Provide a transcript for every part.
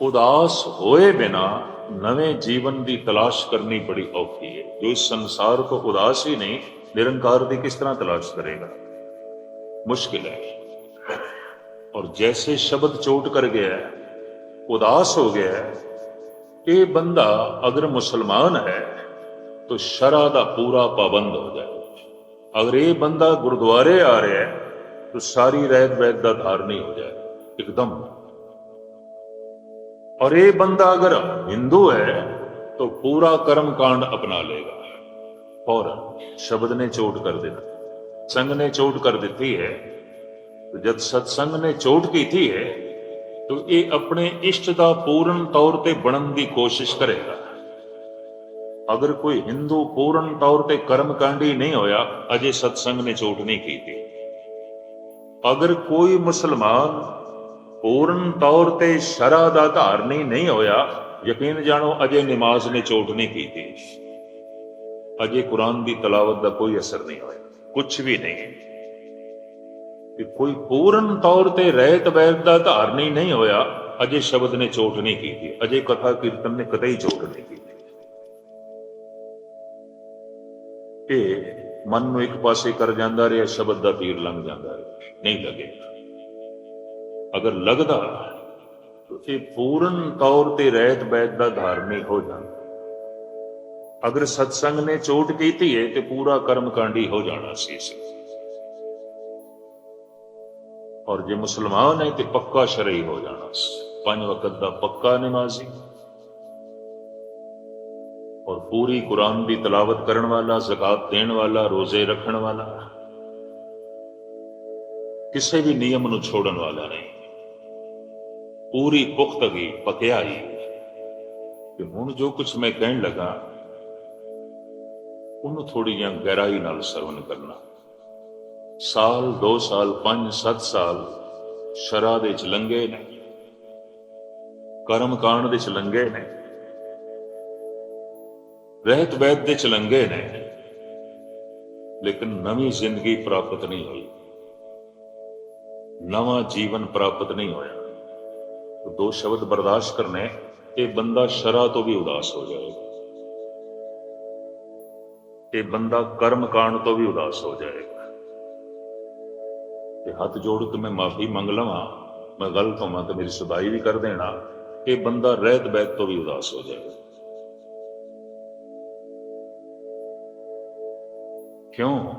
ਉਦਾਸ ਹੋਏ ਬਿਨਾ ਨਵੇਂ ਜੀਵਨ ਦੀ ਤਲਾਸ਼ ਕਰਨੀ ਬੜੀ ਔਖੀ ਹੈ ਜੋ ਇਸ ਸੰਸਾਰ ਤੋਂ ਉਦਾਸ ਹੀ ਨਹੀਂ ਨਿਰੰਕਾਰ ਦੀ ਕਿਸ ਤਰ੍ਹਾਂ ਤਲਾਸ਼ ਕਰੇਗਾ ਮੁਸ਼ਕਿਲ ਹੈ और जैसे शब्द चोट कर गया है उदास हो गया है ये बंदा अगर मुसलमान है तो शरा का पूरा पाबंद हो जाए अगर ये बंदा गुरुद्वारे आ रहा है तो सारी रहत वैद का धारणी हो जाए एकदम और ये बंदा अगर हिंदू है तो पूरा कर्म कांड अपना लेगा फौरन शब्द ने चोट कर देना संघ ने चोट कर दी है तो जब सत्संग ने चोट ਕੀਤੀ ਹੈ तो ਇਹ ਆਪਣੇ ਇਸ਼ਟ ਦਾ ਪੂਰਨ ਤੌਰ ਤੇ ਬਣਨ ਦੀ ਕੋਸ਼ਿਸ਼ ਕਰੇਗਾ ਅਗਰ ਕੋਈ ਹਿੰਦੂ ਪੂਰਨ ਤੌਰ ਤੇ ਕਰਮਕਾਂਡੀ ਨਹੀਂ ਹੋਇਆ, ਅਜੇ ਸਤਸੰਗ ਨੇ ਚੋਟ ਨਹੀਂ ਕੀਤੀ। ਅਗਰ ਕੋਈ ਮੁਸਲਮਾਨ ਪੂਰਨ ਤੌਰ ਤੇ ਸ਼ਰਾ ਦਾ ਧਾਰਨੀ ਨਹੀਂ ਹੋਇਆ, ਯਕੀਨ ਜਾਣੋ, ਅਜੇ ਨਮਾਜ਼ ਨੇ ਚੋਟ ਨਹੀਂ ਕੀਤੀ। ਅਜੇ ਕੁਰਾਨ ਦੀ ਤਲਾਵਤ ਦਾ ਕੋਈ ਅਸਰ ਨਹੀਂ ਹੋਇਆ ਕੁਝ ਵੀ ਨਹੀਂ। ਕਿ ਕੋਈ ਪੂਰਨ ਤੌਰ ਤੇ ਰਹਿਤ ਵੈਦ ਦਾ ਧਾਰਨੀ ਨਹੀਂ ਹੋਇਆ, ਅਜੇ ਸ਼ਬਦ ਨੇ ਚੋਟ ਨਹੀਂ ਕੀਤੀ, ਅਜੇ ਕਥਾ ਕੀਰਤਨ ਨੇ ਕਦੇ ਹੀ ਚੋਟ ਨਹੀਂ ਕੀਤੀ। ਇਹ ਮਨ ਨੂੰ ਇੱਕ ਪਾਸੇ ਕਰ ਜਾਂਦਾ ਰਿਹਾ, ਸ਼ਬਦ ਦਾ ਤੀਰ ਲੰਘ ਜਾਂਦਾ ਰਿਹਾ। ਨਹੀਂ ਲੱਗੇ ਅਗਰ ਲੱਗਦਾ ਤਾਂ ਇਹ ਪੂਰਨ ਤੌਰ ਤੇ ਰਹਿਤ ਵੈਦ ਦਾ ਧਾਰਮਿਕ ਹੋ ਜਾਂਦਾ ਅਗਰ ਸਤਸੰਗ ਨੇ ਚੋਟ ਕੀਤੀ ਹੈ ਤੇ ਪੂਰਾ ਕਰਮਕਾਂਡੀ ਹੋ ਜਾਣਾ ਸੀ ਇਸ ਔਰ ਜੇ ਮੁਸਲਮਾਨ ਹੈ, ਤੇ ਪੱਕਾ ਸ਼ਰਈ ਹੋ ਜਾਣਾ ਸੀ। ਪੰਜ ਵਕਤ ਦਾ ਪੱਕਾ ਨਮਾਜ਼ੀ ਔਰ ਪੂਰੀ ਕੁਰਾਨ ਦੀ ਤਲਾਵਤ ਕਰਨ ਵਾਲਾ, ਜ਼ਕਾਤ ਦੇਣ ਵਾਲਾ, ਰੋਜ਼ੇ ਰੱਖਣ ਵਾਲਾ, ਕਿਸੇ ਵੀ ਨਿਯਮ ਨੂੰ ਛੋੜਨ ਵਾਲਾ ਨਹੀਂ। ਪੂਰੀ ਪੁਖਤਗੀ ਪਕਿਆਈ ਕਿ ਹੁਣ ਜੋ ਕੁਝ ਮੈਂ ਕਹਿਣ ਲੱਗਾ, ਉਹਨੂੰ ਥੋੜੀ ਜਿਹੀ ਗਹਿਰਾਈ ਨਾਲ ਸਰਵਨ ਕਰਨਾ। ਸਾਲ 2 ਸਾਲ 5 7 ਸਾਲ ਸ਼ਰਾ ਦੇ ਚ ਲੰਗੇ ਨੇ, ਕਰਮ ਕਾਂਡ ਦੇ ਚ ਲੰਗੇ ਨੇ। ਰਹਿਤ ਵੈਦ ਦੇ ਚ ਨੇ। ਲੇਕਿਨ ਨਵੀਂ ਜ਼ਿੰਦਗੀ ਪ੍ਰਾਪਤ ਨਹੀਂ ਹੋਈ। ਨਵਾਂ ਜੀਵਨ ਪ੍ਰਾਪਤ ਨਹੀਂ ਹੋਇਆ। ਦੋ ਸ਼ਬਦ ਬਰਦਾਸ਼ਤ ਕਰਨੇ, ਇਹ ਬੰਦਾ ਸ਼ਰਾ ਤੋਂ ਵੀ ਉਦਾਸ ਹੋ ਜਾਏਗਾ ਇਹ ਬੰਦਾ ਕਰਮ ਕਾਂਡ ਤੋਂ ਵੀ ਉਦਾਸ ਹੋ ਜਾਏਗਾ ਤੇ ਹੱਥ ਜੋੜ ਕੇ ਮੈਂ ਮਾਫੀ ਮੰਗ ਲਵਾਂ, ਮੈਂ ਗਲਤ ਹੋਵਾਂ ਤੇ ਮੇਰੀ ਸੁਧਾਈ ਵੀ ਕਰ ਦੇਣਾ, ਇਹ ਬੰਦਾ ਰਹਿਤ ਬੈਤ ਤੋਂ ਵੀ ਉਦਾਸ ਹੋ ਜਾਏਗਾ ਕਿਉਂ?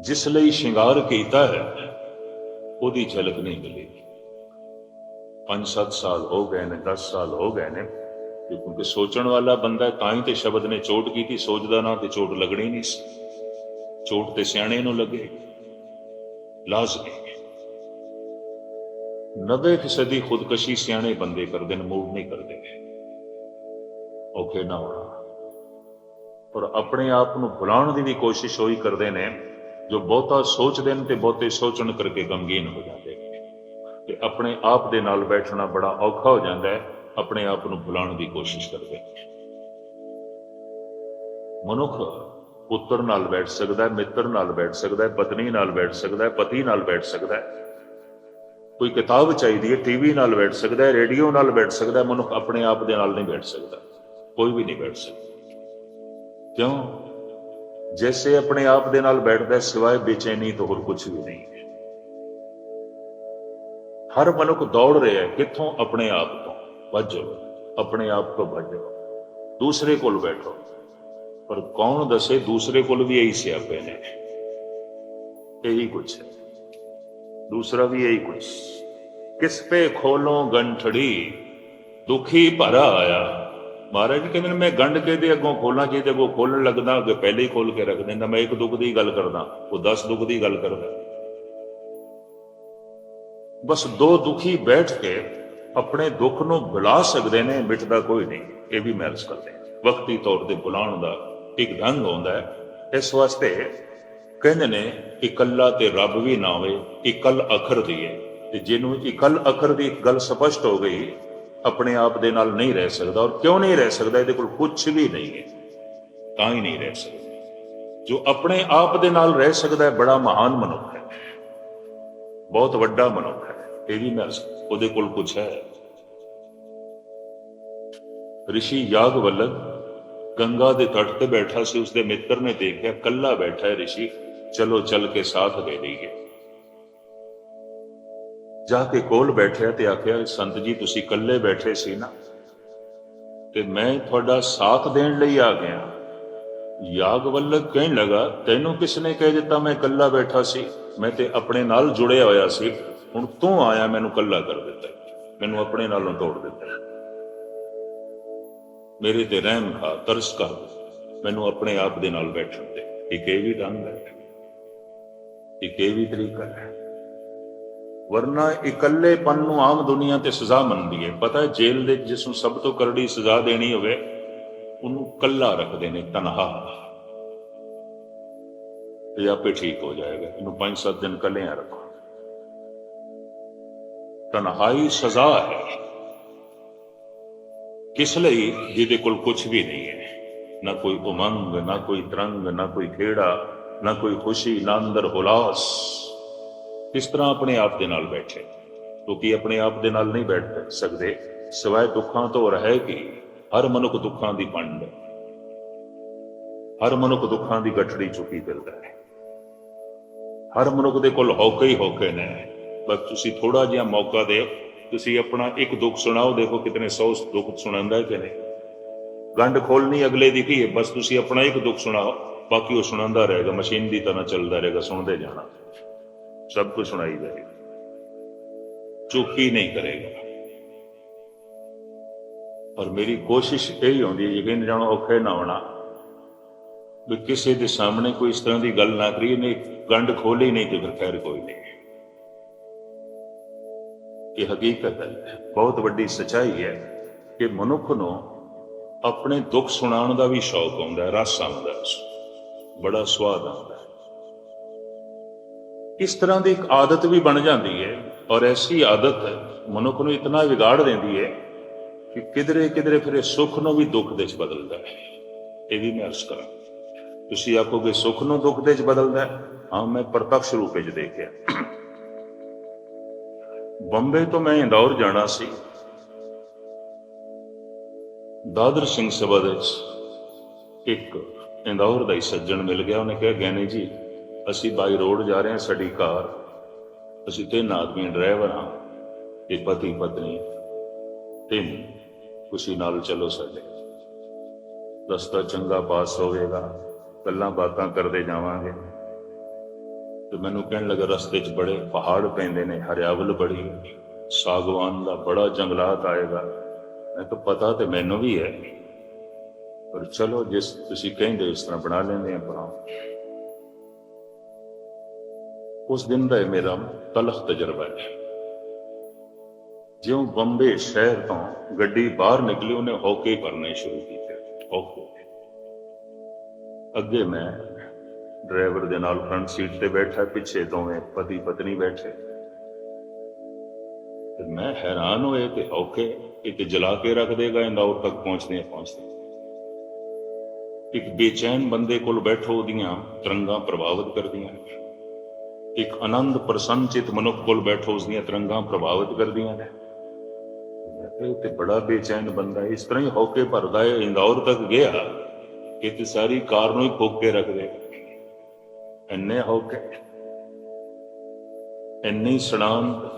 ਜਿਸ ਲਈ ਸ਼ਿੰਗਾਰ ਕੀਤਾ ਹੈ, ਉਹਦੀ ਝਲਕ ਨਹੀਂ ਮਿਲੇਗੀ। 5-7 ਸਾਲ ਹੋ ਗਏ ਨੇ 10 ਸਾਲ ਹੋ ਗਏ ਨੇ ਕਿਉਂਕਿ ਸੋਚਣ ਵਾਲਾ ਬੰਦਾ ਤਾਂ ਹੀ ਤੇ ਸ਼ਬਦ ਨੇ ਚੋਟ ਕੀਤੀ, ਸੋਚਦਾ ਨਾ ਤੇ ਚੋਟ ਲੱਗਣੀ ਨਹੀਂ ਸੀ। ਚੋਟ ਤੇ ਸਿਆਣੇ ਨੂੰ ਲੱਗੇ। ਲਾਜ਼ਮੀ। 90% ਦੀ ਖੁਦਕਸ਼ੀ ਸਿਆਣੇ ਬੰਦੇ ਕਰਦੇ ਨੇ ਮੂਵ ਨਹੀਂ ਕਰਦੇ। ਔਖੇ ਨਾ ਹੋਣਾ। ਔਰ ਆਪਣੇ ਆਪ ਨੂੰ ਭੁਲਾਉਣ ਦੀ ਵੀ ਕੋਸ਼ਿਸ਼ ਹੋਈ ਕਰਦੇ ਨੇ, ਜੋ ਬਹੁਤਾ ਸੋਚਦੇ ਨੇ ਤੇ ਬਹੁਤੇ ਸੋਚਣ ਕਰਕੇ ਗਮਗੀਨ ਹੋ ਜਾਂਦੇ ਨੇ। ਤੇ ਆਪਣੇ ਆਪ ਦੇ ਨਾਲ ਬੈਠਣਾ ਬੜਾ ਔਖਾ ਹੋ ਜਾਂਦਾ ਹੈ, ਆਪਣੇ ਆਪ ਨੂੰ ਭੁਲਾਉਣ ਦੀ ਕੋਸ਼ਿਸ਼ ਕਰਦੇ ਨੇ। ਮਨੁੱਖ ਪੁੱਤਰ ਨਾਲ ਬੈਠ ਸਕਦਾ ਹੈ, ਮਿੱਤਰ ਨਾਲ ਬੈਠ ਸਕਦਾ ਹੈ, ਪਤਨੀ ਨਾਲ ਬੈਠ ਸਕਦਾ ਹੈ, ਪਤੀ ਨਾਲ ਬੈਠ ਸਕਦਾ ਹੈ। ਕੋਈ ਕਿਤਾਬ ਚਾਹੀਦੀ ਹੈ, ਟੀਵੀ ਨਾਲ ਬੈਠ ਸਕਦਾ ਹੈ, ਰੇਡੀਓ ਨਾਲ ਬੈਠ ਸਕਦਾ ਹੈ, ਮਨੁੱਖ ਆਪਣੇ ਆਪ ਦੇ ਨਾਲ ਨਹੀਂ ਬੈਠ ਸਕਦਾ, ਕੋਈ ਵੀ ਨਹੀਂ ਬੈਠ ਸਕਦਾ। ਕਿਉਂ? ਜੈਸੇ ਆਪਣੇ ਆਪ ਦੇ ਨਾਲ ਬੈਠਦਾ ਸਿਵਾਏ ਬੇਚੈਨੀ ਤੋਂ ਹੋਰ ਕੁਝ ਵੀ ਨਹੀਂ। ਹੈ ਹਰ ਮਨੁੱਖ ਦੌੜ ਰਿਹਾ ਹੈ, ਕਿੱਥੋਂ? ਆਪਣੇ ਆਪ ਤੋਂ। ਭੱਜੋ ਆਪਣੇ ਆਪ ਤੋਂ ਭੱਜੋ ਦੂਸਰੇ ਕੋਲ ਬੈਠੋ। ਪਰ ਕੌਣ ਦੱਸੇ, ਦੂਸਰੇ ਕੋਲ ਵੀ ਇਹੀ ਸਿਆਪੇ ਨੇ। ਇਹੀ ਕੁਛ ਹੈ। ਦੂਸਰਾ ਵੀ ਇਹੀ ਕੁਛ। ਕਿਸ ਪੇ ਖੋਲੋਂ ਗੰਠੜੀ, ਦੁਖੀ ਭਰਾ ਆਇਆ। ਮਹਾਰਾਜ ਜੀ ਕਹਿੰਦੇ ਨੇ ਮੈਂ ਗੰਢ ਕੇ ਦੇ ਅੱਗੋਂ ਖੋਲਾਂ ਜੇ ਤੇ ਅੱਗੋਂ ਖੋਲਣ ਲੱਗਦਾ, ਅੱਗੇ ਪਹਿਲੇ ਹੀ ਖੋਲ ਕੇ ਰੱਖ ਦਿੰਦਾ, ਮੈਂ ਇੱਕ ਦੁੱਖ ਦੀ ਗੱਲ ਕਰਦਾ, ਉਹ 10 ਦੁੱਖ ਦੀ ਗੱਲ ਕਰਦਾ। ਬਸ ਦੋ ਦੁਖੀ ਬੈਠ ਕੇ ਆਪਣੇ ਦੁੱਖ ਨੂੰ ਬੁਲਾ ਸਕਦੇ ਨੇ ਮਿਟਦਾ ਕੋਈ ਨਹੀਂ, ਇਹ ਵੀ ਮਹਿਰਸ ਕਰਦੇ ਵਕਤੀ ਤੌਰ ਤੇ ਬੁਲਾਉਣ ਦਾ ਇੱਕ ਢੰਗ ਹੁੰਦਾ ਹੈ। ਇਸ ਵਾਸਤੇ ਕਹਿੰਦੇ ਨੇ ਇਕੱਲਾ ਤੇ ਰੱਬ ਵੀ ਨਾ ਹੋਵੇ, ਇਕੱਲ ਅਖਰ ਦੀ ਹੈ। ਤੇ ਜਿਹਨੂੰ ਇਕੱਲ ਅਖਰ ਦੀ ਗੱਲ ਸਪਸ਼ਟ ਹੋ ਗਈ ਆਪਣੇ ਆਪ ਦੇ ਨਾਲ ਨਹੀਂ ਰਹਿ ਸਕਦਾ ਔਰ ਕਿਉਂ ਨਹੀਂ ਰਹਿ ਸਕਦਾ? ਇਹਦੇ ਕੋਲ ਕੁਝ ਵੀ ਨਹੀਂ ਹੈ। ਤਾਂ ਹੀ ਨਹੀਂ ਰਹਿ ਸਕਦਾ। ਜੋ ਆਪਣੇ ਆਪ ਦੇ ਨਾਲ ਰਹਿ ਸਕਦਾ ਹੈ, ਬੜਾ ਮਹਾਨ ਮਨੁੱਖ ਹੈ। ਬਹੁਤ ਵੱਡਾ ਮਨੁੱਖ ਹੈ। ਇਹ ਵੀ ਮੈਂ ਉਹਦੇ ਕੋਲ ਕੁਝ ਹੈ। ਰਿਸ਼ੀ ਯਾਗਵਲਕ ਗੰਗਾ ਦੇ ਤੱਟ ਤੇ ਬੈਠਾ ਸੀ, ਉਸਦੇ ਮਿੱਤਰ ਨੇ ਦੇਖਿਆ ਕੱਲਾ ਬੈਠਾ ਹੈ ਰਿਸ਼ੀ। ਚਲੋ, ਚੱਲ ਕੇ ਸਾਥ ਦੇ ਲਈਏ ਜਾ ਕੇ ਕੋਲ ਬੈਠਿਆ ਤੇ ਆਖਿਆ, ਸੰਤ ਜੀ, ਤੁਸੀਂ ਇਕੱਲੇ ਬੈਠੇ ਸੀ ਨਾ, ਤੇ ਮੈਂ ਤੁਹਾਡਾ ਸਾਥ ਦੇਣ ਲਈ ਆ ਗਿਆ। ਯਾਗਵੱਲਕ ਕਹਿਣ ਲਗਾ, ਤੈਨੂੰ ਕਿਸ ਨੇ ਕਹਿ ਦਿੱਤਾ ਮੈਂ ਇਕੱਲਾ ਬੈਠਾ ਸੀ? ਮੈਂ ਤੇ ਆਪਣੇ ਨਾਲ ਜੁੜਿਆ ਹੋਇਆ ਸੀ। ਹੁਣ ਤੂੰ ਆਇਆ, ਮੈਨੂੰ ਇਕੱਲਾ ਕਰ ਦਿੱਤਾ। ਮੈਨੂੰ ਆਪਣੇ ਨਾਲੋਂ ਤੋੜ ਦਿੱਤਾ। ਮੇਰੇ ਤੇ ਰਹਿਮ ਖਾ, ਤਰਸ ਕਰ ਮੈਨੂੰ ਆਪਣੇ ਆਪ ਦੇ ਨਾਲ ਬੈਠਣ ਦੇ। ਇੱਕ ਇਹ ਵੀ ਢੰਗ ਹੈ, ਇੱਕ ਇਹ ਵੀ ਤਰੀਕਾ ਹੈ। ਵਰਨਾ ਇਕੱਲੇਪਨ ਨੂੰ ਆਮ ਦੁਨੀਆ ਤੇ ਸਜ਼ਾ ਮੰਨਦੀ ਹੈ ਪਤਾ ਜੇਲ੍ਹ ਦੇ ਜਿਸ ਨੂੰ ਸਭ ਤੋਂ ਕਰੜੀ ਸਜ਼ਾ ਦੇਣੀ ਹੋਵੇ, ਉਹਨੂੰ ਕੱਲਾ ਰੱਖਦੇ ਨੇ ਤਨਹਾ। ਇਹ ਆਪੇ ਠੀਕ ਹੋ ਜਾਏਗਾ। ਇਹਨੂੰ 5-7 ਦਿਨ ਕੱਲਿਆਂ ਰੱਖੋ। ਤਨਹਾਈ ਸਜ਼ਾ ਹੈ। ਕਿਸ ਲਈ? ਜਿਹਦੇ ਕੋਲ ਕੁਝ ਵੀ ਨਹੀਂ ਹੈ। ਨਾ ਕੋਈ ਉਮੰਗ, ਨਾ ਕੋਈ ਤਰੰਗ, ਨਾ ਕੋਈ ਖੇੜਾ, ਨਾ ਕੋਈ ਖੁਸ਼ੀ, ਨਾ ਅੰਦਰ ਹੁਲਾਸ। ਕਿਸ ਤਰ੍ਹਾਂ ਆਪਣੇ ਆਪ ਦੇ ਨਾਲ ਬੈਠੇ। ਕਿਉਂਕਿ ਆਪਣੇ ਆਪ ਦੇ ਨਾਲ ਨਹੀਂ ਬੈਠ ਸਕਦੇ। ਸਿਵਾਏ ਦੁੱਖਾਂ ਤੋਂ ਰਹੇਗੀ ਹਰ ਮਨੁੱਖ ਦੁੱਖਾਂ ਦੀ ਪੰਡ ਹਰ ਮਨੁੱਖ ਦੁੱਖਾਂ ਦੀ ਗੱਠੜੀ ਚੁੱਕੀ ਫਿਰਦਾ ਹੈ। ਹਰ ਮਨੁੱਖ ਦੇ ਕੋਲ ਹੌਕੇ ਹੀ ਹੌਕੇ ਨੇ। ਬਸ ਤੁਸੀਂ ਥੋੜਾ ਜਿਹਾ ਮੌਕਾ ਦਿਓ। ਤੁਸੀਂ ਆਪਣਾ ਇੱਕ ਦੁੱਖ ਸੁਣਾਓ। ਦੇਖੋ ਕਿਤਨੇ ਸੌ ਦੁੱਖ ਸੁਣਾਉਂਦਾ ਹੈ ਕਿ ਨਹੀਂ। ਗੰਢ ਖੋਲਣੀ ਅਗਲੇ ਦੀ ਕੀ ਹੈ? ਬਸ ਤੁਸੀਂ ਆਪਣਾ ਇੱਕ ਦੁੱਖ ਸੁਣਾਓ। ਬਾਕੀ ਉਹ ਸੁਣਾਉਂਦਾ ਰਹੇਗਾ। ਮਸ਼ੀਨ ਦੀ ਤਰ੍ਹਾਂ ਚੱਲਦਾ ਰਹੇਗਾ। ਸੁਣਦੇ ਜਾਣਾ। ਸਭ ਕੁਝ ਸੁਣਾਈ ਜਾਏਗਾ। ਚੁੱਪ ਹੀ ਨਹੀਂ ਕਰੇਗਾ। ਔਰ ਮੇਰੀ ਕੋਸ਼ਿਸ਼ ਇਹੀ ਹੀ ਹੁੰਦੀ ਹੈ, ਯਕੀਨ ਜਾਣੋ, ਔਖੇ ਨਾ ਹੋਣਾ। ਵੀ ਕਿਸੇ ਦੇ ਸਾਹਮਣੇ ਕੋਈ ਇਸ ਤਰ੍ਹਾਂ ਦੀ ਗੱਲ ਨਾ ਕਰੀਏ ਨਹੀਂ ਗੰਢ ਖੋਲੀ ਨਹੀਂ ਤੇ ਫਿਰ ਖੈਰ ਕੋਈ ਨਹੀਂ। ਇਹ ਹਕੀਕਤ ਹੈ। ਬਹੁਤ ਵੱਡੀ ਸਚਾਈ ਹੈ ਕਿ ਮਨੁੱਖ ਨੂੰ ਆਪਣੇ ਦੁੱਖ ਸੁਣਾਉਣ ਦਾ ਵੀ ਸ਼ੌਕ ਆਉਂਦਾ ਰਸ ਆਉਂਦਾ ਬੜਾ ਸਵਾਦ ਆਉਂਦਾ ਇਸ ਤਰ੍ਹਾਂ ਦੀ ਇੱਕ ਆਦਤ ਵੀ ਬਣ ਜਾਂਦੀ ਹੈ ਔਰ ਐਸੀ ਆਦਤ ਮਨੁੱਖ ਨੂੰ ਇਤਨਾ ਵਿਗਾੜ ਦਿੰਦੀ ਹੈ ਕਿ ਕਿਧਰੇ ਕਿਧਰੇ ਫਿਰ ਇਹ ਸੁੱਖ ਨੂੰ ਵੀ ਦੁੱਖ ਦੇ ਵਿੱਚ ਬਦਲਦਾ ਹੈ। ਇਹ ਵੀ ਮੈਂ ਅਰਜ਼ ਕਰਾਂ। ਤੁਸੀਂ ਆਖੋਗੇ, ਸੁੱਖ ਨੂੰ ਦੁੱਖ ਦੇ ਵਿੱਚ ਬਦਲਦਾ ਹਾਂ? ਮੈਂ ਪ੍ਰਤੱਖ ਰੂਪ ਵਿੱਚ ਦੇਖਿਆ। ਬੰਬੇ ਤੋਂ ਮੈਂ ਇੰਦੌਰ ਜਾਣਾ ਸੀ। ਦਾਦਰ ਸਿੰਘ ਸਭਾ ਦੇ ਵਿੱਚ ਇੱਕ ਇੰਦੌਰ ਦਾ ਹੀ ਸੱਜਣ ਮਿਲ ਗਿਆ। ਉਹਨੇ ਕਿਹਾ ਗਿਆਨੀ ਜੀ ਅਸੀਂ ਬਾਈ ਰੋਡ ਜਾ ਰਹੇ ਹਾਂ ਸਾਡੀ ਕਾਰ। ਅਸੀਂ ਤਿੰਨ ਆਦਮੀ ਡਰਾਈਵਰ ਹਾਂ, ਇੱਕ ਪਤੀ ਪਤਨੀ ਤਿੰਨ ਖੁਸ਼ੀ ਨਾਲ ਚੱਲੋ ਸਾਡੇ। ਰਸਤਾ ਚੰਗਾ ਪਾਸ ਹੋਵੇਗਾ, ਗੱਲਾਂ ਬਾਤਾਂ ਕਰਦੇ ਜਾਵਾਂਗੇ। ਤੇ ਮੈਨੂੰ ਕਹਿਣ ਲੱਗਾ ਰਸਤੇ 'ਚ ਬੜੇ ਪਹਾੜ ਪੈਂਦੇ ਨੇ, ਹਰਿਆਵਲ ਬੜੀ, ਸਾਗਵਾਨ ਦਾ ਬੜਾ ਜੰਗਲਾਤ ਆਏਗਾ। ਮੈਂ ਕਿਹਾ ਪਤਾ ਤੇ ਮੈਨੂੰ ਵੀ ਹੈ। ਪਰ ਚਲੋ ਜਿਸ ਤੁਸੀਂ ਕਹਿੰਦੇ ਇਸ ਤਰ੍ਹਾਂ ਬਣਾ ਲੈਂਦੇ ਆਪਾਂ। ਉਸ ਦਿਨ ਦਾ ਇਹ ਮੇਰਾ ਤਲਖ ਤਜਰਬਾ ਹੈ। ਜਿਉਂ ਬੰਬੇ ਸ਼ਹਿਰ ਤੋਂ ਗੱਡੀ ਬਾਹਰ ਨਿਕਲੀ, ਉਹਨੇ ਹੌਕੇ ਭਰਨੇ ਸ਼ੁਰੂ ਕੀਤੇ। ਹੌਕੇ। ਅੱਗੇ ਮੈਂ ਡਰਾਈਵਰ ਦੇ ਨਾਲ ਫਰੰਟ ਸੀਟ ਤੇ ਬੈਠਾ, ਪਿੱਛੇ ਦੋਵੇਂ ਪਤੀ ਪਤਨੀ ਬੈਠੇ। ਤੇ ਮੈਂ ਹੈਰਾਨ ਹੋਏ ਕਿ ਔਕੇ ਇੱਕ ਜਲਾ ਕੇ ਰੱਖ ਦੇਗਾ, ਇੰਦੌਰ ਤੱਕ ਪਹੁੰਚਦੇ ਪਹੁੰਚਦੇ ਇੱਕ ਬੇਚੈਨ ਬੰਦੇ ਕੋਲ ਬੈਠੋ, ਉਹਦੀਆਂ ਤਰੰਗਾਂ ਪ੍ਰਭਾਵਿਤ ਕਰਦੀਆਂ ਇੱਕ ਆਨੰਦ ਪ੍ਰਸੰਨਚਿਤ ਮਨੁੱਖ ਕੋਲ ਬੈਠੋ ਉਸ ਦੀਆਂ ਤਰੰਗਾਂ ਪ੍ਰਭਾਵਿਤ ਕਰਦੀਆਂ ਨੇ। ਇਹ ਤੇ ਬੜਾ ਬੇਚੈਨ ਬੰਦਾ ਇਸ ਤਰ੍ਹਾਂ ਹੀ ਹੋ ਭਰਦਾ ਹੈ, ਇੰਦੌਰ ਤੱਕ ਗਿਆ ਕਿ ਸਾਰੀ ਕਾਰ ਨੂੰ ਹੀ ਫੋਕ ਕੇ ਰੱਖ ਦੇ। ਇੰਨੇ ਹੋ ਇੰਨੀ ਸੜਾਨ,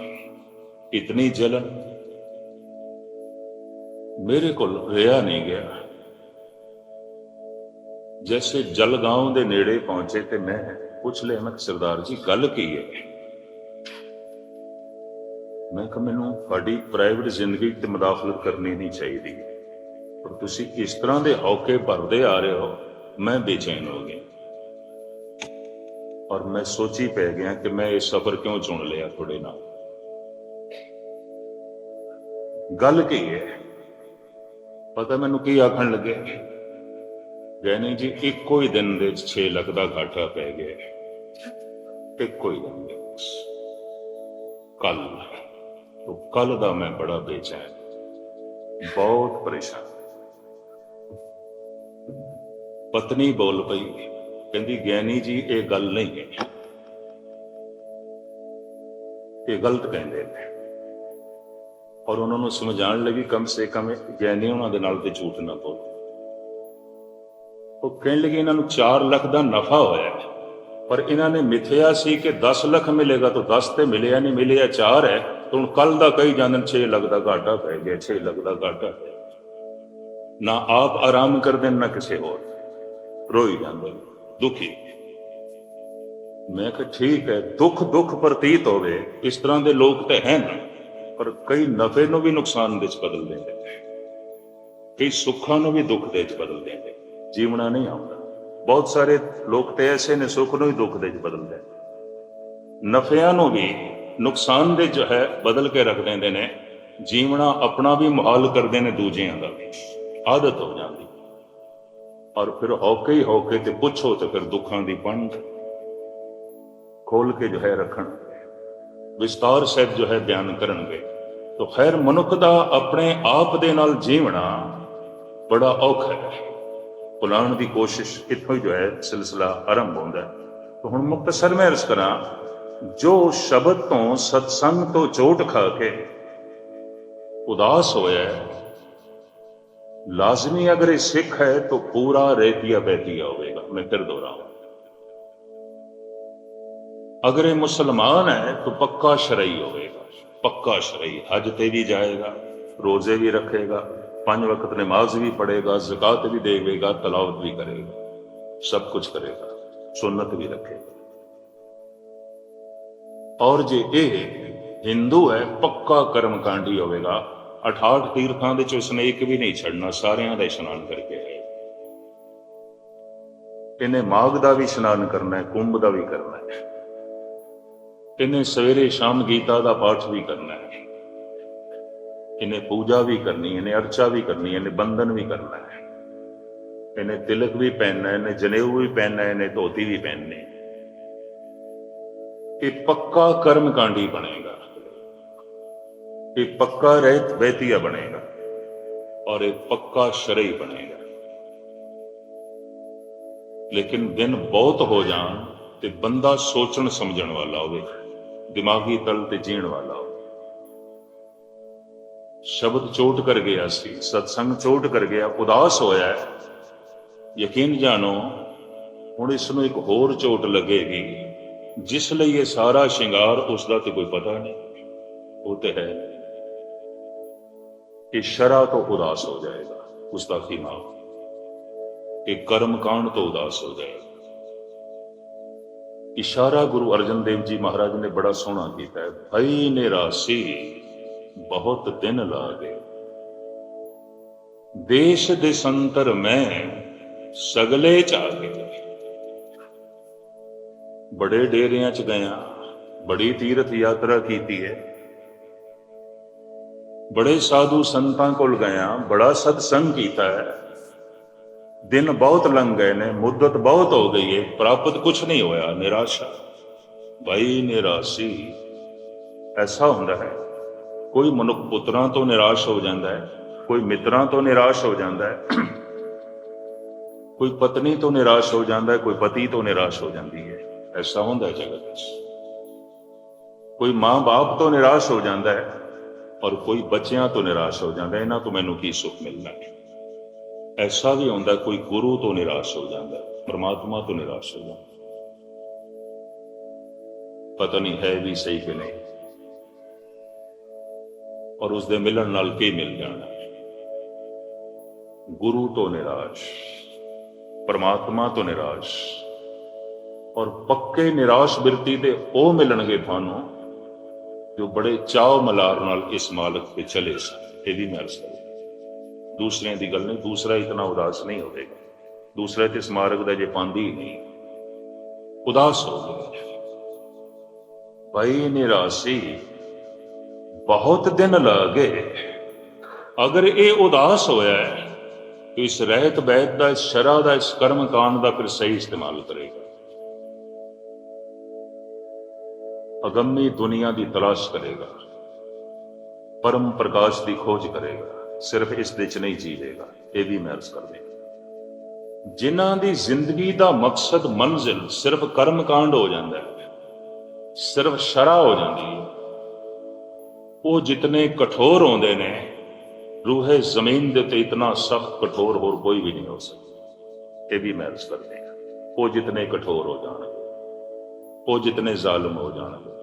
ਇਤਨੀ ਜਲਨ। ਮੇਰੇ ਕੋਲ ਰਿਹਾ ਨਹੀਂ ਗਿਆ। ਜੈਸੇ ਜਲਗਾਉਂ ਦੇ ਨੇੜੇ ਪਹੁੰਚੇ ਤੇ ਮੈਂ ਪੁੱਛ ਲਿਆ ਮੈਂ ਸਰਦਾਰ ਜੀ, ਗੱਲ ਕੀ ਹੈ? ਮੈਂ ਕਿਹਾ ਮੈਨੂੰ ਤੁਹਾਡੀ ਪ੍ਰਾਈਵੇਟ ਜ਼ਿੰਦਗੀ ਤੇ ਮਦਾਖਲਤ ਕਰਨੀ ਨਹੀਂ ਚਾਹੀਦੀ। ਪਰ ਤੁਸੀਂ ਇਸ ਤਰ੍ਹਾਂ ਦੇ ਹੌਕੇ ਭਰਦੇ ਆ ਰਹੇ ਹੋ, ਮੈਂ ਬੇਚੈਨ ਹੋ ਗਿਆ। ਔਰ ਮੈਂ ਸੋਚੀ ਪੈ ਗਿਆ ਕਿ ਮੈਂ ਇਹ ਸਫ਼ਰ ਕਿਉਂ ਚੁਣ ਲਿਆ ਤੁਹਾਡੇ ਨਾਲ? ਗੱਲ ਕੀ ਹੈ? ਪਤਾ ਮੈਨੂੰ ਕੀ ਆਖਣ ਲੱਗੇ? ਗੈਨੀ ਜੀ, ਇੱਕੋ ਹੀ ਦਿਨ ਦੇ 6 ਲੱਖ ਦਾ ਘਾਟਾ ਪੈ ਗਿਆ। ਕਿ ਕੋਈ ਗੱਲ ਨਹੀਂ ਕੱਲ ਤੋਂ ਕੱਲ ਦਾ ਮੈਂ ਬੜਾ ਬੇਚੈਨ। ਬਹੁਤ ਪਰੇਸ਼ਾਨ। ਪਤਨੀ ਬੋਲ ਪਈ, ਕਹਿੰਦੀ, ਗਿਆਨੀ ਜੀ, ਇਹ ਗੱਲ ਨਹੀਂ ਹੈ। ਇਹ ਗਲਤ ਕਹਿੰਦੇ ਨੇ। ਔਰ ਉਹਨਾਂ ਨੂੰ ਸਮਝਾਉਣ ਲੱਗੀ, ਕਮ ਸੇ ਕਮ ਗਿਆਨੀ ਉਹਨਾਂ ਦੇ ਨਾਲ ਤੇ ਝੂਠ ਨਾ ਬੋਲ। ਉਹ ਕਹਿਣ ਲੱਗੇ, ਇਹਨਾਂ ਨੂੰ 4 ਲੱਖ ਦਾ ਨਫਾ ਹੋਇਆ ਹੈ। ਪਰ ਇਹਨਾਂ ਨੇ ਮਿਥਿਆ ਸੀ ਕਿ 10 ਲੱਖ ਮਿਲੇਗਾ ਤਾਂ 10 ਤੇ ਮਿਲਿਆ ਨਹੀਂ, ਮਿਲਿਆ 4 ਹੈ। ਤਾਂ ਹੁਣ ਕੱਲ ਦਾ ਕਈ ਜਾਂਦੇ 6 ਲੱਖ ਦਾ ਘਾਟਾ ਪੈ ਗਿਆ 6 ਲੱਖ ਦਾ ਘਾਟਾ ਪੈ ਗਿਆ। ਨਾ ਆਪ ਆਰਾਮ ਕਰਦੇ ਨਾ ਕਿਸੇ ਹੋਰ। ਰੋਈ ਜਾਂਦੇ ਦੁਖੀ। ਮੈਂ ਕਿਹਾ, ਠੀਕ ਹੈ, ਦੁੱਖ ਦੁੱਖ ਪ੍ਰਤੀਤ ਹੋਵੇ, ਇਸ ਤਰ੍ਹਾਂ ਦੇ ਲੋਕ ਤੇ ਹਨ ਪਰ ਕਈ ਨਫੇ ਨੂੰ ਵੀ ਨੁਕਸਾਨ ਵਿੱਚ ਬਦਲ ਦਿੰਦੇ ਕਈ ਸੁੱਖਾਂ ਨੂੰ ਵੀ ਦੁੱਖ ਦੇ ਚ ਬਦਲ ਦਿੰਦੇ ਜੀਵਣਾ ਨਹੀਂ ਆਉਂਦਾ। ਬਹੁਤ ਸਾਰੇ ਲੋਕ ਤੇ ਐਸੇ ਨੇ, ਸੁੱਖ ਨੂੰ ਹੀ ਦੁੱਖ ਦੇ ਚ ਬਦਲਦੇ ਨਫਿਆਂ ਨੂੰ ਵੀ ਨੁਕਸਾਨ ਦੇ ਜੋ ਹੈ, ਬਦਲ ਕੇ ਰੱਖ ਦਿੰਦੇ ਨੇ। ਜੀਵਣਾ ਆਪਣਾ ਵੀ ਮੁਹਾਲ ਕਰਦੇ ਨੇ ਦੂਜਿਆਂ ਦਾ ਵੀ। ਆਦਤ ਹੋ ਜਾਂਦੀ। ਔਰ ਫਿਰ ਹੌਕੇ ਹੀ ਹੌਕੇ ਤੇ ਪੁੱਛੋ ਤੇ ਫਿਰ ਦੁੱਖਾਂ ਦੀ ਪੰਡ ਖੋਲ ਕੇ ਜੋ ਹੈ ਰੱਖਣ। ਵਿਸਤਾਰ ਸਹਿਤ ਜੋ ਹੈ ਬਿਆਨ ਕਰਨਗੇ। ਤਾਂ ਖੈਰ ਮਨੁੱਖ ਦਾ ਆਪਣੇ ਆਪ ਦੇ ਨਾਲ ਜੀਵਣਾ ਬੜਾ ਔਖਾ ਹੈ। ਬੁਲਾਉਣ ਦੀ ਕੋਸ਼ਿਸ਼ ਇੱਥੋਂ ਹੀ ਜੋ ਹੈ ਸਿਲਸਿਲਾ ਆਰੰਭ ਹੁੰਦਾ ਹੈ। ਤਾਂ ਹੁਣ ਮੁਕਤਸਰ ਮੈਂ ਅਰਜ਼ ਕਰਾਂ, ਜੋ ਸ਼ਬਦ ਤੋਂ ਸਤਸੰਗ ਤੋਂ ਚੋਟ ਖਾ ਕੇ ਉਦਾਸ ਹੋਇਆ ਲਾਜ਼ਮੀ ਅਗਰ ਇਹ ਸਿੱਖ ਹੈ ਤਾਂ ਪੂਰਾ ਰੇਤੀਆ ਬੈਤੀਆ ਹੋਵੇਗਾ। ਮੈਂ ਫਿਰ ਦੁਹਰਾਵਾਂ ਅਗਰ ਇਹ ਮੁਸਲਮਾਨ ਹੈ ਤਾਂ ਪੱਕਾ ਸ਼ਰਈ ਹੋਵੇਗਾ। ਪੱਕਾ ਸ਼ਰਈ, ਹਜ ਤੇ ਵੀ ਜਾਏਗਾ, ਰੋਜ਼ੇ ਵੀ ਰੱਖੇਗਾ ਪੰਜ ਵਕਤ ਨਮਾਜ਼ ਵੀ ਪੜੇਗਾ ਜ਼ਕਾਤ ਵੀ ਦੇਵੇਗਾ, ਤਲਾਵਤ ਵੀ ਕਰੇਗਾ, ਸਭ ਕੁਝ ਕਰੇਗਾ ਸੁਨਨਤ ਵੀ ਰੱਖੇਗਾ। ਔਰ ਜੇ ਇਹ ਹਿੰਦੂ ਹੈ, ਪੱਕਾ ਕਰਮਕਾਂਡੀ ਹੋਵੇਗਾ। 68 ਤੀਰਥਾਂ ਦੇ ਚੋਂ ਇਸਨੇ ਇੱਕ ਵੀ ਨਹੀਂ ਛੱਡਣਾ, ਸਾਰਿਆਂ ਦਾ ਇਸ਼ਨਾਨ ਕਰਕੇ ਹੈ ਇਹਨੇ ਮਾਘ ਦਾ ਵੀ ਇਸ਼ਨਾਨ ਕਰਨਾ ਹੈ, ਕੁੰਭ ਦਾ ਵੀ ਕਰਨਾ ਹੈ। ਇਹਨੇ ਸਵੇਰੇ ਸ਼ਾਮ ਗੀਤਾ ਦਾ ਪਾਠ ਵੀ ਕਰਨਾ ਹੈ। ਇਹਨੇ ਪੂਜਾ ਵੀ ਕਰਨੀ, ਇਹਨੇ ਅਰਚਾ ਵੀ ਕਰਨੀ, ਇਹਨੇ ਬੰਧਨ ਵੀ ਕਰਨਾ ਹੈ। ਇਹਨੇ ਤਿਲਕ ਵੀ ਪਹਿਨਣਾ, ਇਹਨੇ ਜਨੇਊ ਵੀ ਪਹਿਨਣਾ, ਇਹਨੇ ਧੋਤੀ ਵੀ ਪਹਿਨਣੀ। ਹੈ ਇਹ ਪੱਕਾ ਕਰਮਕਾਂਡੀ ਬਣੇਗਾ। ਇਹ ਪੱਕਾ ਰਹਿਤ ਬੈਤੀਆ ਬਣੇਗਾ। ਔਰ ਇਹ ਪੱਕਾ ਸ਼ਰਈ ਬਣੇਗਾ। ਲੇਕਿਨ ਦਿਨ ਬਹੁਤ ਹੋ ਜਾਣ ਤੇ ਬੰਦਾ ਸੋਚਣ ਸਮਝਣ ਵਾਲਾ ਹੋਵੇ, ਦਿਮਾਗੀ ਤਲ ਤੇ ਜੀਣ ਵਾਲਾ ਹੋਵੇ। ਸ਼ਬਦ ਚੋਟ ਕਰ ਗਿਆ ਸੀ, ਸਤਸੰਗ ਚੋਟ ਕਰ ਗਿਆ, ਉਦਾਸ ਹੋਇਆ ਹੈ। ਯਕੀਨ ਜਾਣੋ, ਹੁਣ ਇਸ ਨੂੰ ਇੱਕ ਹੋਰ ਚੋਟ ਲੱਗੇਗੀ, ਜਿਸ ਲਈ ਇਹ ਸਾਰਾ ਸ਼ਿੰਗਾਰ ਉਸ ਦਾ ਤੇ ਕੋਈ ਪਤਾ ਨਹੀਂ। ਉਹ ਤੇ ਹੈ। ਕਿ ਸ਼ਰਾ ਤੋਂ ਉਦਾਸ ਹੋ ਜਾਏਗਾ, ਉਸ ਦਾ ਖੀਮਾ। ਇਹ ਕਰਮ ਕਾਂਡ ਤੋਂ ਉਦਾਸ ਹੋ ਜਾਏਗਾ। ਇਸ਼ਾਰਾ ਗੁਰੂ ਅਰਜਨ ਦੇਵ ਜੀ ਮਹਾਰਾਜ ਨੇ ਬੜਾ ਸੋਹਣਾ ਕੀਤਾ ਹੈ, ਭਈ ਨਿਰਾਸੀ। ਬਹੁਤ ਦਿਨ ਲਾਗੇ ਦੇਸ਼ ਦੇ ਸੰਤਰ ਮੈਂ ਸਗਲੇ ਚਾਗੇ ਬੜੇ ਡੇਰਿਆਂ ਚ ਗਿਆ ਬੜੀ ਤੀਰਥ ਯਾਤਰਾ ਕੀਤੀ ਹੈ। ਬੜੇ ਸਾਧੂ ਸੰਤਾਂ ਕੋਲ ਗਿਆ ਬੜਾ ਸਤਸੰਗ ਕੀਤਾ ਹੈ। ਦਿਨ ਬਹੁਤ ਲੰਘ ਗਏ ਨੇ। ਮੁੱਦਤ ਬਹੁਤ ਹੋ ਗਈ ਹੈ। ਪ੍ਰਾਪਤ ਕੁਝ ਨਹੀਂ ਹੋਇਆ। ਨਿਰਾਸ਼ਾ। ਬਈ ਨਿਰਾਸ਼ੀ। ਐਸਾ ਹੁੰਦਾ ਹੈ। ਕੋਈ ਮਨੁੱਖ ਪੁੱਤਰਾਂ ਤੋਂ ਨਿਰਾਸ਼ ਹੋ ਜਾਂਦਾ ਹੈ, ਕੋਈ ਮਿੱਤਰਾਂ ਤੋਂ ਨਿਰਾਸ਼ ਹੋ ਜਾਂਦਾ ਹੈ, ਕੋਈ ਪਤਨੀ ਤੋਂ ਨਿਰਾਸ਼ ਹੋ ਜਾਂਦਾ ਹੈ, ਕੋਈ ਪਤੀ ਤੋਂ ਨਿਰਾਸ਼ ਹੋ ਜਾਂਦੀ ਹੈ। ਐਸਾ ਹੁੰਦਾ ਹੈ ਜਗਤ ਵਿੱਚ। ਕੋਈ ਮਾਂ-ਬਾਪ ਤੋਂ ਨਿਰਾਸ਼ ਹੋ ਜਾਂਦਾ ਹੈ ਔਰ ਕੋਈ ਬੱਚਿਆਂ ਤੋਂ ਨਿਰਾਸ਼ ਹੋ ਜਾਂਦਾ ਇਹਨਾਂ ਤੋਂ ਮੈਨੂੰ ਕੀ ਸੁੱਖ ਮਿਲਣਾ ਹੈ? ਐਸਾ ਵੀ ਹੁੰਦਾ ਕੋਈ ਗੁਰੂ ਤੋਂ ਨਿਰਾਸ਼ ਹੋ ਜਾਂਦਾ ਪਰਮਾਤਮਾ ਤੋਂ ਨਿਰਾਸ਼ ਹੋ ਜਾਂਦਾ ਪਤਾ ਨਹੀਂ ਹੈ ਵੀ ਸਹੀ ਕਿ ਨਹੀਂ? ਔਰ ਉਸ ਦੇ ਮਿਲਣ ਨਾਲ ਕੀ ਮਿਲ ਜਾਣਾ? ਗੁਰੂ ਤੋਂ ਨਿਰਾਸ਼, ਪਰਮਾਤਮਾ ਤੋਂ ਨਿਰਾਸ਼ ਔਰ ਪੱਕੇ ਨਿਰਾਸ਼ ਬਿਰਤੀ ਦੇ ਉਹ ਮਿਲਣਗੇ ਤੁਹਾਨੂੰ ਜੋ ਬੜੇ ਚਾਅ ਮਲਾਰ ਨਾਲ ਇਸ ਮਾਲਕ ਤੇ ਚਲੇ ਸਨ। ਇਹ ਵੀ ਮੈਂ ਅਰਜ਼ ਕਰਾਂ ਦੂਸਰਿਆਂ ਦੀ ਗੱਲ ਨਹੀਂ, ਦੂਸਰਾ ਇਤਨਾ ਉਦਾਸ ਨਹੀਂ ਹੋਵੇਗਾ। ਦੂਸਰੇ ਤੇ ਸਮਾਰਕ ਦਾ ਜੇ ਪਾਉਂਦੀ ਨਹੀਂ, ਉਦਾਸ ਹੋ ਗਿਆ। ਭਾਈ ਨਿਰਾਸ਼ੀ ਬਹੁਤ ਦਿਨ ਲਾਗੇ। ਅਗਰ ਇਹ ਉਦਾਸ ਹੋਇਆ ਹੈ, ਤੇ ਇਸ ਰਹਿਤ ਬੈਤ ਦਾ, ਇਸ ਸ਼ਰਾ ਦਾ, ਇਸ ਕਰਮ ਕਾਂਡ ਦਾ ਫਿਰ ਸਹੀ ਇਸਤੇਮਾਲ ਕਰੇਗਾ। ਅਗੰਮੀ ਦੁਨੀਆ ਦੀ ਤਲਾਸ਼ ਕਰੇਗਾ। ਪਰਮ ਪ੍ਰਕਾਸ਼ ਦੀ ਖੋਜ ਕਰੇਗਾ। ਸਿਰਫ ਇਸ ਦੇ ਚ ਨਹੀਂ ਜੀਵੇਗਾ। ਇਹ ਵੀ ਮੈਂ ਅਰਜ਼ ਕਰਦੇ ਜਿਨ੍ਹਾਂ ਦੀ ਜ਼ਿੰਦਗੀ ਦਾ ਮਕਸਦ ਮੰਜ਼ਿਲ ਸਿਰਫ ਕਰਮ ਕਾਂਡ ਹੋ ਜਾਂਦਾ ਹੈ, ਸਿਰਫ ਸ਼ਰਾ ਹੋ ਜਾਂਦੀ ਹੈ ਉਹ ਜਿਤਨੇ ਕਠੋਰ ਹੁੰਦੇ ਨੇ, ਰੂਹੇ ਜ਼ਮੀਨ ਦੇ ਤੇ ਇਤਨਾ ਸਖਤ ਕਠੋਰ ਹੋਰ ਕੋਈ ਵੀ ਨਹੀਂ ਹੋ ਸਕਦਾ। ਇਹ ਵੀ ਮਹਿਰਸ ਕਰਦੇ ਆ ਉਹ ਜਿਤਨੇ ਕਠੋਰ ਹੋ ਜਾਣਗੇ, ਉਹ ਜਿਤਨੇ ਜ਼ਾਲਮ ਹੋ ਜਾਣਗੇ,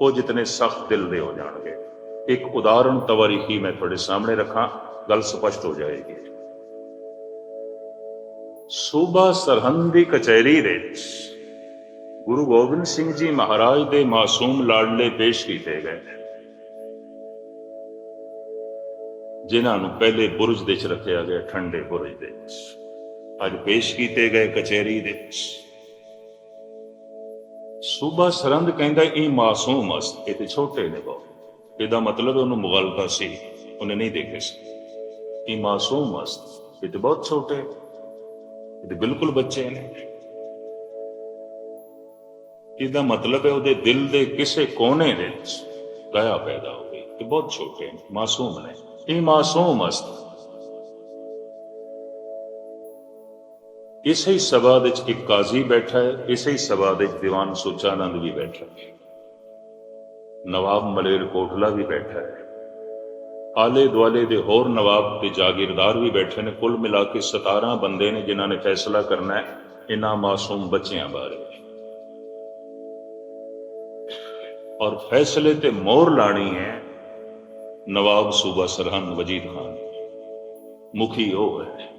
ਉਹ ਜਿਤਨੇ ਸਖਤ ਦਿਲ ਦੇ ਹੋ ਜਾਣਗੇ। ਇੱਕ ਉਦਾਹਰਣ ਤਵਾਰੀਖੀ ਮੈਂ ਤੁਹਾਡੇ ਸਾਹਮਣੇ ਰੱਖਾਂ, ਗੱਲ ਸਪਸ਼ਟ ਹੋ ਜਾਏਗੀ। ਸੂਬਾ ਸਰਹੰਦ ਦੀ ਕਚਹਿਰੀ ਦੇ ਵਿੱਚ ਗੁਰੂ ਗੋਬਿੰਦ ਸਿੰਘ ਜੀ ਮਹਾਰਾਜ ਦੇ ਮਾਸੂਮ ਲਾਡਲੇ ਪੇਸ਼ ਕੀਤੇ ਗਏ ਜਿਨ੍ਹਾਂ ਨੂੰ ਪਹਿਲੇ ਬੁਰਜ ਦੇ ਵਿੱਚ ਰੱਖਿਆ ਗਿਆ, ਠੰਡੇ ਬੁਰਜ ਦੇ ਅੱਜ ਪੇਸ਼ ਕੀਤੇ ਗਏ ਕਚਹਿਰੀ ਦੇ ਸੂਬਾ ਸਰਹੰਦ ਕਹਿੰਦਾ, ਇਹ ਮਾਸੂਮ ਅਸਤ, ਇਹ ਤੇ ਛੋਟੇ ਨੇ ਬਹੁਤ। ਇਹਦਾ ਮਤਲਬ ਉਹਨੂੰ ਮੁਗਲਤਾ ਸੀ, ਉਹਨੇ ਨਹੀਂ ਦੇਖੇ ਸੀ। ਇਹ ਮਾਸੂਮ ਅਸਤ, ਇਹ ਤੇ ਬਹੁਤ ਛੋਟੇ ਇਹ ਤੇ ਬਿਲਕੁਲ ਬੱਚੇ ਨੇ। ਇਹਦਾ ਮਤਲਬ ਹੈ ਉਹਦੇ ਦਿਲ ਦੇ ਕਿਸੇ ਕੋਨੇ ਵਿੱਚ, ਦਇਆ ਪੈਦਾ ਹੋ ਗਈ। ਤੇ ਬਹੁਤ ਛੋਟੇ ਨੇ, ਮਾਸੂਮ ਨੇ। ਇਹ ਮਾਸੂਮਸਤ ਇਸੇ ਹੀ ਸਭਾ ਵਿੱਚ ਇੱਕ ਕਾਜ਼ੀ ਬੈਠਾ ਹੈ ਇਸੇ ਹੀ ਸਭਾ ਵਿੱਚ ਦੀਵਾਨ ਸੁਚਾਨੰਦ ਵੀ ਬੈਠਾ ਹੈ ਨਵਾਬ ਮਲੇਰ ਕੋਟਲਾ ਵੀ ਬੈਠਾ ਹੈ ਆਲੇ ਦੁਆਲੇ ਦੇ ਹੋਰ ਨਵਾਬ ਤੇ ਜਾਗੀਰਦਾਰ ਵੀ ਬੈਠੇ ਨੇ ਕੁੱਲ ਮਿਲਾ ਕੇ 17 ਬੰਦੇ ਨੇ ਜਿਨ੍ਹਾਂ ਨੇ ਫੈਸਲਾ ਕਰਨਾ ਹੈ ਇਹਨਾਂ ਮਾਸੂਮ ਬੱਚਿਆਂ ਬਾਰੇ ਔਰ ਫੈਸਲੇ ਤੇ ਮੋਹਰ ਲਾਣੀ ਹੈ ਨਵਾਬ ਸੂਬਾ ਸਰਹੰਦ ਵਜੀਦ ਖਾਨ। ਮੁਖੀ ਉਹ ਹੈ।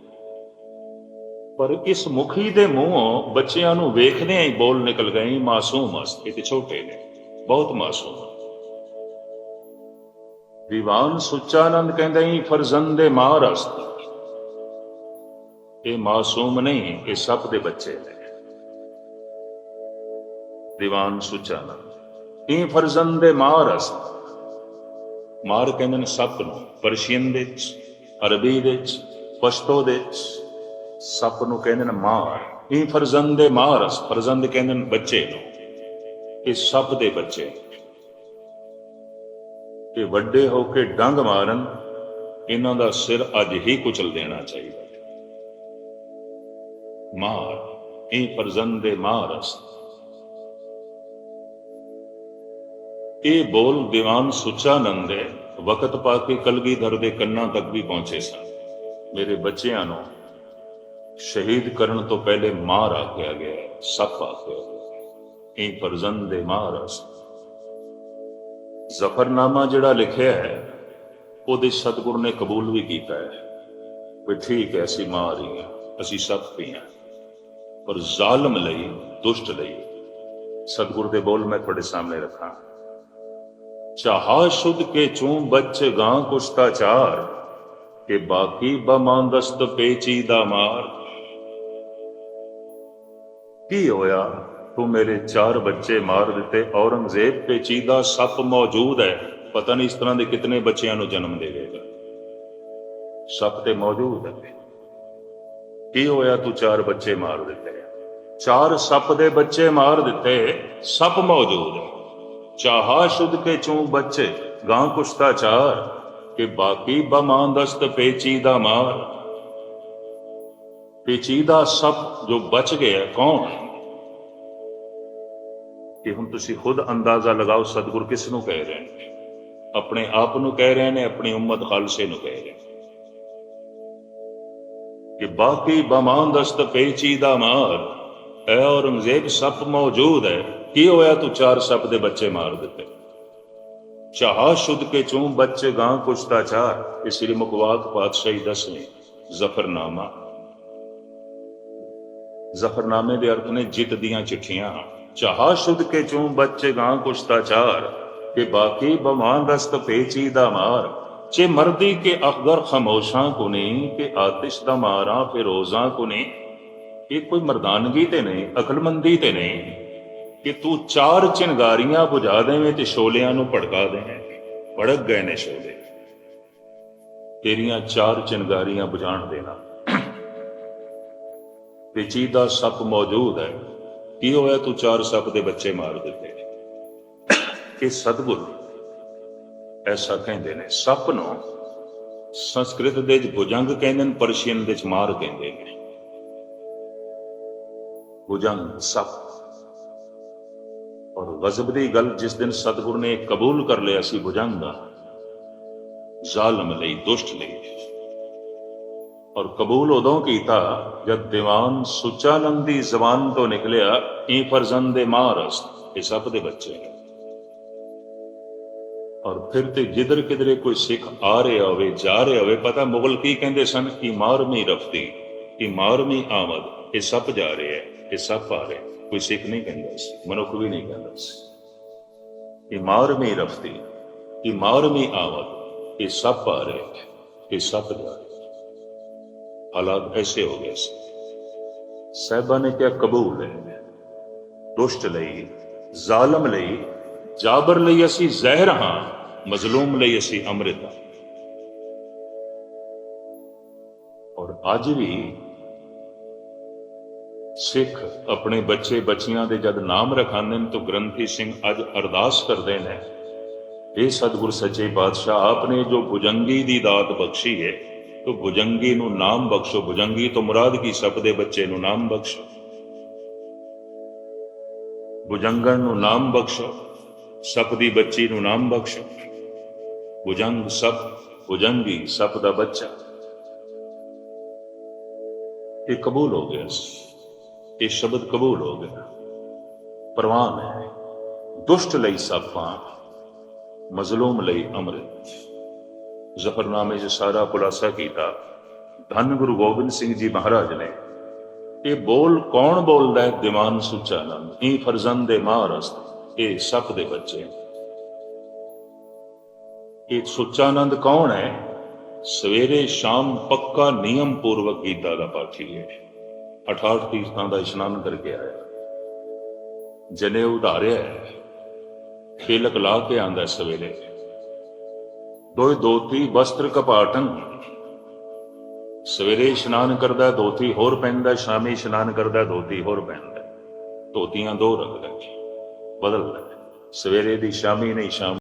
ਪਰ ਇਸ ਮੁਖੀ ਦੇ ਮੂੰਹੋਂ ਬੱਚਿਆਂ ਨੂੰ ਵੇਖਦਿਆਂ ਹੀ ਬੋਲ ਨਿਕਲ ਗਏ ਮਾਸੂਮ ਅਸ ਤੇ ਛੋਟੇ ਨੇ। ਬਹੁਤ ਮਾਸੂਮ। ਦੀਵਾਨ ਸੁੱਚਾਨੰਦ ਕਹਿੰਦਾ ਹੀ ਫਰਜ਼ੰਦੇ ਮਾਰ ਅਸਤ ਇਹ ਮਾਸੂਮ ਨਹੀਂ, ਇਹ ਸਭ ਦੇ ਬੱਚੇ ਨੇ। ਦੀਵਾਨ ਸੁੱਚਾਨੰਦ ਇਹ ਫਰਜ਼ੰਦੇ ਮਾਰ ਅਸਤ ਮਾਰ ਕਹਿੰਦੇ ਨੇ ਸੱਪ ਨੂੰ, ਪਰਸ਼ੀਅਨ ਦੇ ਵਿੱਚ, ਅਰਬੀ ਦੇ ਵਿੱਚ, ਪਸ਼ਤੋ ਦੇ ਵਿੱਚ ਸੱਪ ਨੂੰ ਕਹਿੰਦੇ ਨੇ ਮਾਰ। ਇਹ ਫਰਜ਼ੰਦੇ ਮਾਰਸ ਫਰਜ਼ੰਦ ਕਹਿੰਦੇ ਨੇ ਬੱਚੇ ਨੂੰ। ਇਹ ਸੱਪ ਦੇ ਬੱਚੇ। ਇਹ ਵੱਡੇ ਹੋ ਕੇ ਡੰਗ ਮਾਰਨ, ਇਹਨਾਂ ਦਾ ਸਿਰ ਅੱਜ ਹੀ ਕੁਚਲ ਦੇਣਾ ਚਾਹੀਦਾ। ਮਾਰ, ਇਹ ਫਰਜ਼ੰਦੇ ਮਾਰਸ ਇਹ ਬੋਲ ਦੀਵਾਨ ਸੁਚਾਨੰਦ ਦੇ ਵਕਤ ਪਾ ਕੇ ਕਲਗੀਧਰ ਦੇ ਕੰਨਾਂ ਤੱਕ ਵੀ ਪਹੁੰਚੇ ਸਨ। ਮੇਰੇ ਬੱਚਿਆਂ ਨੂੰ ਸ਼ਹੀਦ ਕਰਨ ਤੋਂ ਪਹਿਲੇ ਮਾਰ ਆਖਿਆ ਗਿਆ ਹੈ, ਸੱਪ ਆਖਿਆ ਇਹ ਫਰਜ਼ੰਦ ਦੇ ਮਾਰਸ ਜ਼ਫਰਨਾਮਾ ਜਿਹੜਾ ਲਿਖਿਆ ਹੈ ਉਹਦੇ ਸਤਿਗੁਰ ਨੇ ਕਬੂਲ ਵੀ ਕੀਤਾ ਹੈ ਵੀ ਠੀਕ ਹੈ ਅਸੀਂ ਮਾਰ ਹੀ ਅਸੀਂ ਸੱਪ ਵੀ ਹਾਂ। ਪਰ ਜ਼ਾਲਮ ਲਈ ਦੁਸ਼ਟ ਲਈ ਸਤਿਗੁਰ ਦੇ ਬੋਲ ਮੈਂ ਤੁਹਾਡੇ ਸਾਹਮਣੇ ਰੱਖਾਂ। ਚਾਹਾ ਸ਼ੁੱਧ ਕੇ ਚੂੰ ਬੱਚ ਗਾਂ ਕੁਸ਼ਤਾ ਚਾਰ ਕਿ ਬਾਕੀ ਬਮਾਂਦਸਤ ਪੇਚੀਦਾ ਕੀ ਹੋਇਆ? ਤੂੰ ਮੇਰੇ ਚਾਰ ਬੱਚੇ ਮਾਰ ਦਿੱਤੇ, ਔਰੰਗਜ਼ੇਬ ਪੇਚੀਦਾ ਸੱਪ ਮੌਜੂਦ ਹੈ। ਪਤਾ ਨਹੀਂ ਇਸ ਤਰ੍ਹਾਂ ਦੇ ਕਿਤਨੇ ਬੱਚਿਆਂ ਨੂੰ ਜਨਮ ਦੇਵੇਗਾ। ਸੱਪ ਤੇ ਮੌਜੂਦ ਹੈ। ਕੀ ਹੋਇਆ? ਤੂੰ ਚਾਰ ਬੱਚੇ ਮਾਰ ਦਿੱਤੇ। ਚਾਰ ਸੱਪ ਦੇ ਬੱਚੇ ਮਾਰ ਦਿੱਤੇ, ਸੱਪ ਮੌਜੂਦ ਹੈ। ਚਾਹਾ ਸ਼ੁੱਧ ਕੇ ਚੂੰ ਬੱਚੇ, ਗਾਂ ਕੁਸ਼ਤਾ ਚਾਰ, ਕਿ ਬਾਕੀ ਬਮਾਂਦਸਤ ਪੇਚੀਦਾ ਮਾਰ। ਪੇਚੀਦਾ ਸੱਪ ਜੋ ਬਚ ਗਿਆ ਕੌਣ? ਹੈ ਕਿ ਹੁਣ ਤੁਸੀਂ ਖੁਦ ਅੰਦਾਜ਼ਾ ਲਗਾਓ ਸਤਿਗੁਰ ਕਿਸ ਨੂੰ ਕਹਿ ਰਹੇ ਨੇ? ਆਪਣੇ ਆਪ ਨੂੰ ਕਹਿ ਰਹੇ ਨੇ, ਆਪਣੀ ਉਮਤ ਖਾਲਸੇ ਨੂੰ ਕਹਿ ਰਹੇ ਨੇ। ਕਿ ਬਾਕੀ ਬਮਾਨ ਦਸਤ ਪੇਚੀ ਦਾ ਮਾਰ, ਐ ਔਰੰਗਜ਼ੇਬ ਸੱਪ ਮੌਜੂਦ ਹੈ। ਕੀ ਹੋਇਆ ਤੂੰ ਚਾਰ ਸੱਪ ਦੇ ਬੱਚੇ ਮਾਰ ਦਿੱਤੇ? ਚਾਹਾ ਸ਼ੁੱਧ ਕੇ ਚੂੰ, ਬੱਚੇ ਗਾਂ ਕੁਸ਼ਤਾ ਚਾਰ ਇਹ ਸ੍ਰੀ ਮੁਕਵਾਕ ਪਾਤਸ਼ਾਹੀ ਦਸਵੇਂ ਜ਼ਫਰਨਾਮਾ। ਜ਼ਫਰਨਾਮੇ ਦੇ ਅਰਥ ਨੇ ਜਿੱਤ ਦੀਆਂ ਚਿੱਠੀਆਂ। ਚਾਹ ਸ਼ੁੱਧ ਕੇ ਚੂੰ, ਬੱਚੇ ਗਾਂ ਕੁਸ਼ਤਾ ਚਾਰ ਕਿ ਬਾਕੀ ਬਮਾਨ ਰਸਤ ਪੇਚੀ ਦਾ ਮਾਰ। ਚੇ ਮਰਦੀ ਕੇ ਅਖਦਰ ਖਮੋਸ਼ਾਂ ਕੋ ਨਹੀਂ ਕਿ ਆਤਿਸ਼ ਦਾ ਮਾਰਾ ਫਿਰੋਜ਼ਾਂ ਕੋ ਨਹੀਂ ਇਹ ਕੋਈ ਮਰਦਾਨਗੀ ਤੇ ਨਹੀਂ, ਅਕਲਮੰਦੀ ਤੇ ਨਹੀਂ। ਕਿ ਤੂੰ ਚਾਰ ਚਿੰਗਾਰੀਆਂ ਬੁਝਾ ਦੇਵੇਂ ਤੇ ਸ਼ੋਲਿਆਂ ਨੂੰ ਭੜਕਾ ਦੇਵੇਂ। ਭੜਕ ਗਏ ਨੇ ਸ਼ੋਲੇ ਤੇਰੀਆਂ ਚਾਰ ਚਿੰਗਾਰੀਆਂ ਬੁਝਾਣ ਦੇਣਾ ਪੇਚੀਦਾ ਸੱਪ ਮੌਜੂਦ ਹੈ। ਕੀ ਹੋਇਆ? ਤੂੰ ਚਾਰ ਸੱਪ ਦੇ ਬੱਚੇ ਮਾਰ ਦਿੱਤੇ। ਇਹ ਸਤਿਗੁਰ ਐਸਾ ਕਹਿੰਦੇ ਨੇ। ਸੱਪ ਨੂੰ ਸੰਸਕ੍ਰਿਤ ਦੇ ਵਿੱਚ ਭੁਜੰਗ ਕਹਿੰਦੇ ਨੇ, ਪਰਸ਼ੀਅਨ ਦੇ ਵਿੱਚ ਮਾਰ ਕਹਿੰਦੇ ਨੇ। ਭੁਜੰਗ ਸੱਪ। ਔਰ ਗਜ਼ਬ ਦੀ ਗੱਲ ਜਿਸ ਦਿਨ ਸਤਿਗੁਰ ਨੇ ਕਬੂਲ ਕਰ ਲਿਆ ਸੀ ਭੁਜੰਗ, ਜ਼ਾਲਮ ਲਈ, ਦੁਸ਼ਟ ਲਈ। ਔਰ ਕਬੂਲ ਉਦੋਂ ਕੀਤਾ ਜਦ ਦੀਵਾਨ ਸੁਚਾਨੰਦ ਦੀ ਜ਼ਬਾਨ ਤੋਂ ਨਿਕਲਿਆ ਇਹ ਫਰਜ਼ੰਦ ਦੇ ਮਾਰਸ ਇਹ ਸਭ ਦੇ ਬੱਚੇ। ਨੇ ਔਰ ਫਿਰ ਤੇ ਜਿੱਧਰ ਕਿਧਰੇ ਕੋਈ ਸਿੱਖ ਆ ਰਿਹਾ ਹੋਵੇ, ਜਾ ਰਿਹਾ ਹੋਵੇ, ਪਤਾ ਮੁਗਲ ਕੀ ਕਹਿੰਦੇ ਸਨ? ਕਿ ਮਾਰਮੀ ਰਫਤੀ ਕਿ ਮਾਰਮੀ ਆਮਦ ਇਹ ਸਭ ਜਾ ਰਿਹਾ ਹੈ ਇਹ ਸਭ ਆ ਰਿਹਾ। ਕੋਈ ਸਿੱਖ ਨਹੀਂ ਕਹਿੰਦਾ ਸੀ ਮਨੁੱਖ ਵੀ ਨਹੀਂ ਕਹਿੰਦਾ ਸੀ ਕਿ ਮਾਰਮੀ ਰਫਤੀ ਕਿ ਮਾਰਮੀ ਆਮਦ ਇਹ ਸਭ ਆ ਰਹੇ ਹੈ ਇਹ ਸਭ ਜਾ ਰਹੇ ਹਾਲਾਤ ਐਸੇ ਹੋ ਗਏ ਸੀ ਸਾਹਿਬਾਂ ਨੇ ਕਿਹਾ ਕਬੂਲ ਹੈ ਦੁਸ਼ਟ ਲਈ ਜ਼ਾਲਮ ਲਈ ਜਾਬਰ ਲਈ ਅਸੀਂ ਜ਼ਹਿਰ ਹਾਂ ਮਜ਼ਲੂਮ ਲਈ ਅਸੀਂ ਅੰਮ੍ਰਿਤ ਹਾਂ ਔਰ ਅੱਜ ਵੀ ਸਿੱਖ ਆਪਣੇ ਬੱਚੇ ਬੱਚੀਆਂ ਦੇ ਜਦ ਨਾਮ ਰਖਾਉਂਦੇ ਨੇ ਤਾਂ ਗ੍ਰੰਥੀ ਸਿੰਘ ਅੱਜ ਅਰਦਾਸ ਕਰਦੇ ਨੇ। ਇਹ ਸਤਿਗੁਰ ਸੱਚੇ ਪਾਤਸ਼ਾਹ ਆਪਨੇ ਜੋ ਭੁਜੰਗੀ ਦੀ ਦਾਤ ਬਖਸ਼ੀ ਹੈ, ਤੋ ਭੁਜੰਗੀ ਨੂੰ ਨਾਮ ਬਖਸ਼ੋ। ਭੁਜੰਗੀ ਤੋਂ ਮੁਰਾਦ ਕੀ? ਸਭ ਦੇ ਬੱਚੇ ਨੂੰ ਨਾਮ ਬਖਸ਼ੋ। ਭੁਜੰਗਣ ਨੂੰ ਨਾਮ ਬਖਸ਼ੋ। ਸਪ ਦੀ ਬੱਚੀ ਨੂੰ ਨਾਮ ਬਖਸ਼ੋ। ਭੁਜੰਗ ਸਪ, ਭੁਜੰਗੀ ਸਪ ਦਾ ਬੱਚਾ। ਇਹ ਕਬੂਲ ਹੋ ਗਿਆ ਸੀ। ਇਹ ਸ਼ਬਦ ਕਬੂਲ ਹੋ ਗਿਆ। ਪ੍ਰਵਾਨ ਹੈ ਦੁਸ਼ਟ ਲਈ ਸਪਾਂ ਮਜ਼ਲੂਮ ਲਈ ਅੰਮ੍ਰਿਤ ਜ਼ਫਰਨਾਮੇ 'ਚ ਸਾਰਾ ਖੁਲਾਸਾ ਕੀਤਾ। ਧੰਨ ਗੁਰੂ ਗੋਬਿੰਦ ਸਿੰਘ ਜੀ ਮਹਾਰਾਜ ਨੇ। ਇਹ ਬੋਲ ਕੌਣ ਬੋਲਦਾ ਹੈ? ਦੀਵਾਨ ਸੁਚਾਨੰਦ ਇਹ ਫਰਜ਼ੰਦ ਦੇ ਮਹਾਰਸਤ ਇਹ ਸਭ ਦੇ ਬੱਚੇ। ਇਹ ਸੁਚਾਨੰਦ ਕੌਣ ਹੈ? ਸਵੇਰੇ ਸ਼ਾਮ ਪੱਕਾ ਨਿਯਮ ਪੂਰਵਕ ਗੀਤਾ ਦਾ ਪਾਠੀ ਹੈ। 68 ਤੀਰਥਾਂ ਦਾ ਇਸ਼ਨਾਨ ਕਰਕੇ ਆਇਆ। ਜਨੇ ਉਧਾਰਿਆ ਹੈ ਲਾ ਕੇ ਆਂਦਾ ਸਵੇਰੇ। ਦੋਇ ਦੋਤੀ ਵਸਤਰ ਕਪਾਟਨ। ਸਵੇਰੇ ਇਸ਼ਨਾਨ ਕਰਦਾ ਧੋਤੀ ਹੋਰ ਪਹਿਨਦਾ ਸ਼ਾਮੀ ਇਸ਼ਨਾਨ ਕਰਦਾ ਧੋਤੀ ਹੋਰ ਪਹਿਨਦਾ ਧੋਤੀਆਂ ਦੋ ਰੱਖਦਾ ਬਦਲਦਾ ਸਵੇਰੇ ਦੀ ਸ਼ਾਮੀ ਨਹੀਂ, ਸ਼ਾਮ